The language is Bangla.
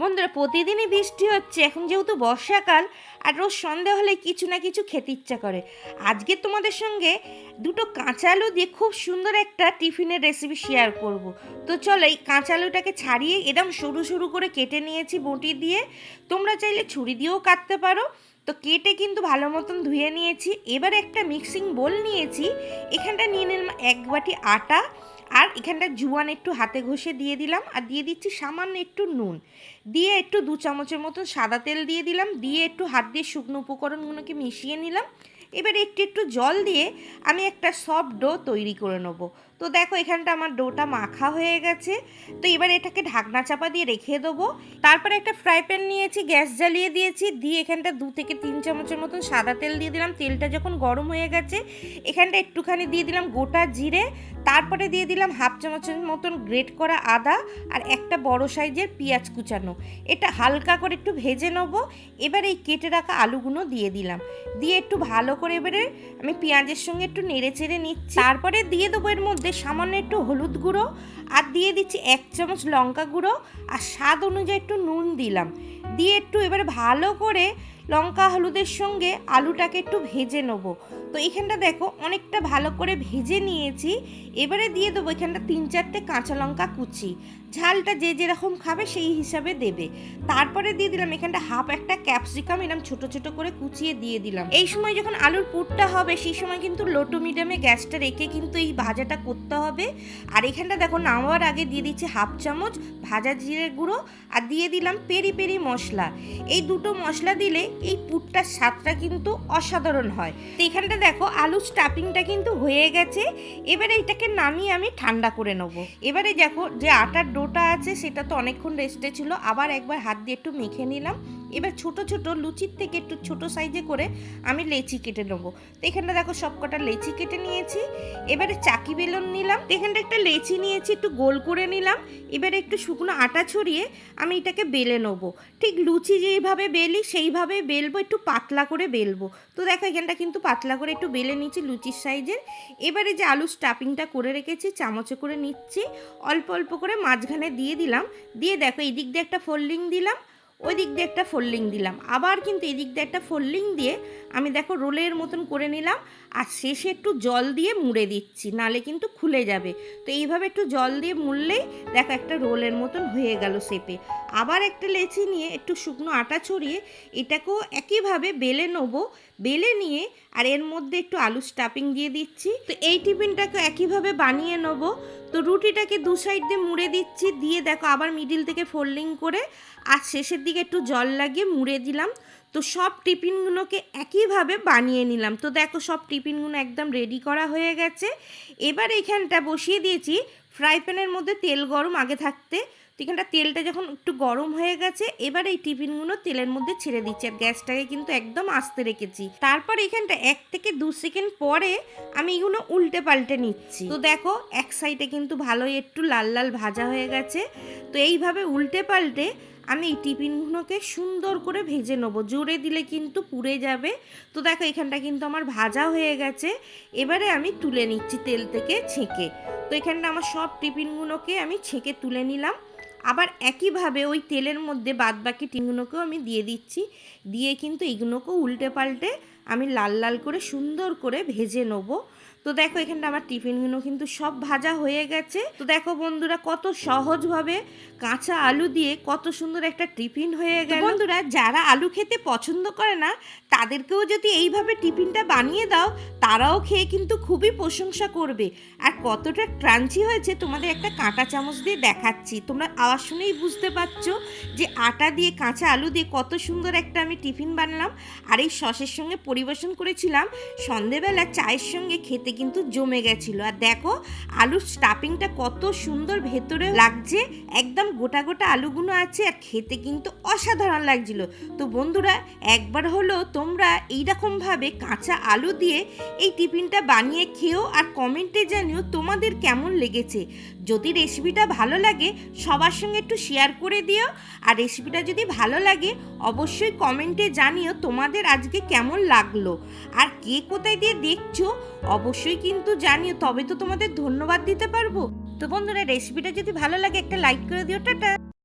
বন্ধুরা, প্রতিদিনই বৃষ্টি হচ্ছে। এখন যেহেতু বর্ষাকাল, আর রোজ সন্ধে হলে কিছু না কিছু খেতে ইচ্ছা করে। আজকে তোমাদের সঙ্গে দুটো কাঁচা আলু দিয়ে খুব সুন্দর একটা টিফিনের রেসিপি শেয়ার করব। তো চলো, এই কাঁচা আলুটাকে ছাড়িয়ে এরকম সরু সরু করে কেটে নিয়েছি বটি দিয়ে। তোমরা চাইলে ছুরি দিয়েও কাটতে পারো। তো কেটে কিন্তু ভালো মতন ধুয়ে নিয়েছি। এবার একটা মিক্সিং বোল নিয়েছি। এখানটা নিয়ে নিলাম এক বাটি আটা। আর এখানটা জুয়ান একটু হাতে ঘষে দিয়ে দিলাম, আর দিয়ে দিচ্ছি সামান্য একটু নুন। দিয়ে একটু দু চামচের মতন সাদা তেল দিয়ে দিলাম, দিয়ে একটু হাত দিয়ে শুকনো উপকরণগুলোকে মিশিয়ে নিলাম। এবার একটু একটু জল দিয়ে আমি একটা সফট ডো তৈরি করে নেব। তো দেখো, এখানটা আমার ডোটা মাখা হয়ে গেছে। তো এবার এটাকে ঢাকনা চাপা দিয়ে রেখে দেবো। তারপরে একটা ফ্রাই প্যান নিয়েছি, গ্যাস জ্বালিয়ে দিয়েছি। দিয়ে এখানটা দু থেকে তিন চামচের মতন সাদা তেল দিয়ে দিলাম। তেলটা যখন গরম হয়ে গেছে, এখানটা একটুখানি দিয়ে দিলাম গোটা জিরে। তারপরে দিয়ে দিলাম হাফ চামচের মতন গ্রেট করা আদা আর একটা বড় সাইজের পেঁয়াজ কুচানো। এটা হালকা করে একটু ভেজে নেব। এবার এই কেটে রাখা আলুগুলো দিয়ে দিলাম। দিয়ে একটু ভালো করে এবারে আমি পেঁয়াজের সঙ্গে একটু নেড়ে চেড়ে নিচ্ছি। তারপরে দিয়ে দেবো এর মধ্যে সামান্য একটু হলুদ গুঁড়ো আর দিয়ে দিচ্ছি এক চামচ লঙ্কা গুঁড়ো আর স্বাদ অনুযায়ী একটু নুন দিলাম। দিয়ে একটু এবার ভালো করে লঙ্কা হলুদের সঙ্গে আলুটাকে একটু ভেজে নেব। তো এখানটা দেখো অনেকটা ভালো করে ভেজে নিয়েছি। এবারে দিয়ে দেবো এখানটা তিন চারটে কাঁচা লঙ্কা কুচি। ঝালটা যে যেরকম খাবে সেই হিসাবে দেবে। তারপরে দিয়ে দিলাম এখানটা হাফ একটা ক্যাপসিকাম এরকম ছোট ছোট করে কুচিয়ে দিয়ে দিলাম। এই সময় যখন আলুর পুরটা হবে সেই সময় কিন্তু লোটো মিডিয়ামে গ্যাসটা রেখে কিন্তু এই ভাজাটা করতে হবে। আর এখানটা দেখো নামার আগে দিয়ে দিচ্ছি হাফ চামচ ভাজা জিরে গুঁড়ো আর দিয়ে দিলাম পেরি পেরি মশলা। এই দুটো মশলা দিলে এই পুরটার স্বাদটা কিন্তু অসাধারণ হয়। তো এখানটা দেখো, আলু স্টাফিংটা কিন্তু হয়ে গেছে। এবারে এটাকে নামিয়ে আমি ঠান্ডা করে নেব। এবারে দেখো, যে আটার ডোটা আছে, সেটা তো অনেকক্ষণ রেস্টে ছিল। আবার একবার হাত দিয়ে একটু মেখে নিলাম। এবার ছোট ছোট লুচির থেকে একটু ছোট সাইজে করে আমি লেচি কেটে নেব। তো এখানটা দেখো সব কটা লেচি কেটে নিয়েছি। এবারে চাকি বেলন নিলাম। এখানটা একটা লেচি নিয়েছি, একটু গোল করে নিলাম। এবারে একটু শুকনো আটা ছড়িয়ে আমি এটাকে বেলে নেব। ঠিক লুচি যেইভাবে বেলি, সেইভাবে বেলবো, একটু পাতলা করে বেলবো। তো দেখো, এখানটা কিন্তু পাতলা করে একটু বেলে নিচ্ছি লুচির সাইজের। এবারে যে আলু স্টাফিংটা করে রেখেছি, চামচে করে নিচ্ছি। অল্প অল্প করে মাঝখানে দিয়ে দিলাম। দিয়ে দেখো এই দিক দিয়ে একটা ফোল্ডিং দিলাম। ওই দিক দিয়ে একটা ফোল্ডিং দিলাম। আবার কিন্তু এই দিক দিয়ে একটা ফোল্ডিং দিয়ে আমি দেখো রোলের মতন করে নিলাম আর শেষে একটু জল দিয়ে মুড়ে দিচ্ছি, নালে কিন্তু খুলে যাবে। তো এইভাবে একটু জল দিয়ে মুড়লেই দেখো একটা রোলের মতন হয়ে গেল শেপে। আবার একটা লেচি নিয়ে একটু শুকনো আটা ছড়িয়ে এটাকেও একইভাবে বেলে নেব, বেলে নিয়ে আর এর মধ্যে একটু আলু স্টাফিং দিয়ে দিচ্ছি। তো এই টিফিনটাকে একইভাবে বানিয়ে নেব। তো রুটিটাকে দু সাইড দিয়ে মুড়ে দিচ্ছি, দিয়ে দেখো আবার মিডিল থেকে ফোল্ডিং করে আর শেষের দিকে একটু জল লাগিয়ে মুড়ে দিলাম। তো সব টিফিনগুলোকে একইভাবে বানিয়ে নিলাম। তো দেখো সব টিফিনগুলো একদম রেডি করা হয়ে গেছে। এবার এখানটা বসিয়ে দিয়েছি ফ্রাই প্যানের মধ্যে তেল গরম আগে থাকতে। তো এখানটা তেলটা যখন একটু গরম হয়ে গেছে, এবার এই টিফিনগুলো তেলের মধ্যে ছেড়ে দিচ্ছি আর গ্যাসটাকে কিন্তু একদম আস্তে রেখেছি। তারপর এখানটা এক থেকে দু সেকেন্ড পরে আমি এগুলো উল্টে পাল্টে নিচ্ছি। তো দেখো এক সাইডে কিন্তু ভালোই একটু লাল লাল ভাজা হয়ে গেছে। তো এইভাবে উল্টে পাল্টে আমি এই টিফিনগুলোকে সুন্দর করে ভেজে নেব। জোরে দিলে কিন্তু পুড়ে যাবে। তো দেখো, এখানটা কিন্তু আমার ভাজা হয়ে গেছে। এবারে আমি তুলে নিচ্ছি তেল থেকে ছেঁকে। তো এখানটা আমার সব টিফিনগুলোকে আমি ছেঁকে তুলে নিলাম। আবার একইভাবে ওই তেলের মধ্যে বাদবাকি টিনগুলোকেও আমি দিয়ে দিচ্ছি। দিয়ে কিন্তু এইগুলোকেও উল্টে পাল্টে আমি লাল লাল করে সুন্দর করে ভেজে নেব। তো দেখো এখানটা আমার টিফিনগুলো কিন্তু সব ভাজা হয়ে গেছে। তো দেখো বন্ধুরা কত সহজভাবে কাঁচা আলু দিয়ে কত সুন্দর একটা টিফিন হয়ে গেল। বন্ধুরা যারা আলু খেতে পছন্দ করে না তাদেরকেও যদি এইভাবে টিফিনটা বানিয়ে দাও তারাও খেয়ে কিন্তু খুবই প্রশংসা করবে। আর কতটা ক্রাঞ্চি হয়েছে তোমাদের একটা কাঁটা চামচ দিয়ে দেখাচ্ছি। তোমরা আওয়াজ শুনেই বুঝতে পারছ যে আটা দিয়ে, কাঁচা আলু দিয়ে কত সুন্দর একটা আমি টিফিন বানালাম। আর এই সসের সঙ্গে পরিবেশন করেছিলাম, সন্ধেবেলা চায়ের সঙ্গে খেতে কিন্তু জমে গেছিল। আর দেখো, আলুর স্টাফিংটা কত সুন্দর ভেতরে লাগছে, একদম গোটা গোটা আলুগুলো আছে আর খেতে কিন্তু অসাধারণ লাগছিল। তো বন্ধুরা, একবার হলো তোমরা এইরকমভাবে কাঁচা আলু দিয়ে এই টিফিনটা বানিয়ে খেও আর কমেন্টে জানিও তোমাদের কেমন লেগেছে। যদি রেসিপিটা ভালো লাগে, সবার সঙ্গে একটু শেয়ার করে দিও। আর রেসিপিটা যদি ভালো লাগে, অবশ্যই কমেন্টে জানিও তোমাদের আজকে কেমন লাগল। আর কে কোথায় দিয়ে দেখছ, অবশ্যই কিন্তু জানিও, তবে তো তোমাদের ধন্যবাদ দিতে পারব। তো বন্ধুরা, রেসিপিটা যদি ভালো লাগে, একটা লাইক করে দিও, টাটা।